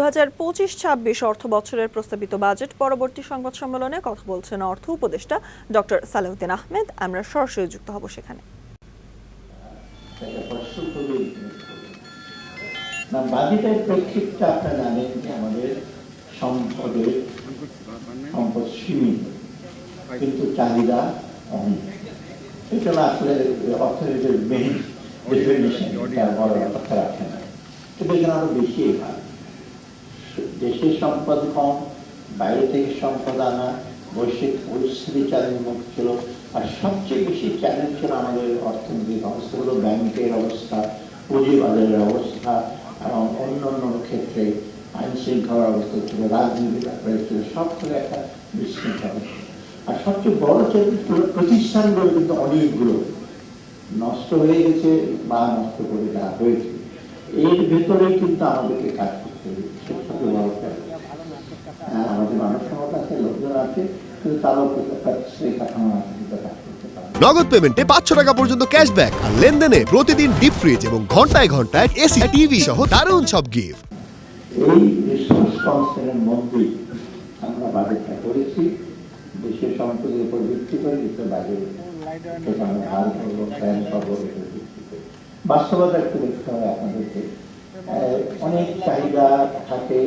দু হাজার পঁচিশ ছাব্বিশ অর্থ বছরের প্রস্তাবিত বাজেট পরবর্তী সংবাদ সম্মেলনে কথা বলছেন অর্থ উপদেষ্টা ডক্টর সালেউদ্দিন আহমেদ। আমরা সরাসরি যুক্ত হব সেখানে। বাজেটের প্রেক্ষিতটা আপনারা জানেন যে আমাদের সম্পদের সম্পদ সীমিত, কিন্তু চাহিদা অনেক। আসলে অর্থনীতির বড় রাখে না। আরও বেশি হয়। দেশের সম্পদ কম, বাইরে থেকে সম্পদ আনা, বৈশ্বিক পরিস্থিতি চ্যালেঞ্জ মুখ ছিল। আর সবচেয়ে বেশি চ্যালেঞ্জ ছিল আমাদের অর্থনৈতিক অবস্থা হলো ব্যাংকের অবস্থা, পুঁজিবাজারের অবস্থা, এবং অন্য অন্য ক্ষেত্রে আইন শৃঙ্খলার অবস্থা ছিল, রাজনীতির ব্যাপারে ছিল, সব থেকে একটা বিশৃঙ্খলা। আর সবচেয়ে বড় চ্যালেঞ্জ প্রতিষ্ঠানগুলো কিন্তু অনেকগুলো। নষ্ট হয়ে গেছে বা নষ্ট করে দেওয়া হয়েছে। এর ভেতরেই কিন্তু আমাদেরকে কাজ নগদ পেমেন্টে পাঁচশো টাকা পর্যন্ত ক্যাশব্যাক আর লেনদেনে প্রতিদিন ডিপ ফ্রিজ এবং ঘন্টায় ঘন্টায় এসি টিভি সহ দারুণ সব গিফট এই আমরা বাজেটটা করেছি। দেশের সম্পদের উপর ভিত্তি করে করে। বাস্তবতা একটু দেখতে হবে আপনাদেরকে। অনেক চাহিদা থাকে।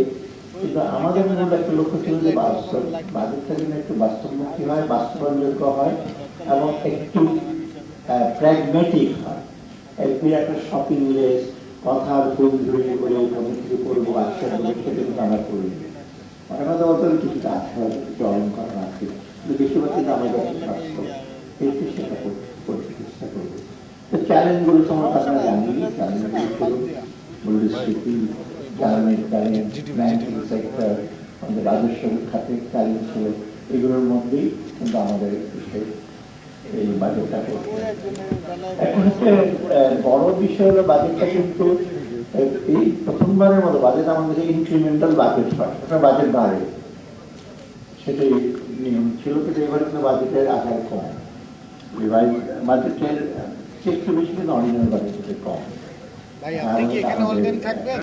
কিন্তু আমাদের মূল একটা লক্ষ্য ছিল যে বাস্তব বাজেটটা যেন একটু বাস্তবমুখী হয়, বাস্তবায়নযোগ্য হয় এবং একটু প্র্যাগমেটিক হয়। একটু একটা শপিং লিস্ট কথার ফুল ধরে করে কিছু করব আজকে সেটা কিন্তু আমরা করি অনেক কথা বলতে গেলে কিছুটা আছে হয়তো কিছু আছে। কিন্তু বেশিরভাগ কিন্তু আমাদের বাস্তব একটু সেটা করতে চেষ্টা করব। তো চ্যালেঞ্জগুলো তো আমরা জানি চ্যালেঞ্জগুলো মূল্যস্ফীতি জ্বালানির চ্যালেঞ্জ ব্যাংকিং সেক্টর আমাদের রাজস্ব খাতের চ্যালেঞ্জ ছিল এগুলোর মধ্যেই কিন্তু আমাদের এই বাজেটটা এখন হচ্ছে বড় বিষয় হলো বাজেটটা কিন্তু এই প্রথমবারের মতো বাজেট আমাদের ইনক্রিমেন্টাল বাজেট হয় ওটা বাজেট বাড়ে সেটাই নিয়ম ছিল কিন্তু এবারে কিন্তু বাজেটের আকার কম রিভাইজ বাজেটের চেয়ে বেশি কিন্তু অরিজিনাল বাজেটের কম ভাই আপনি কি এখানে অলরেডি থাকবেন?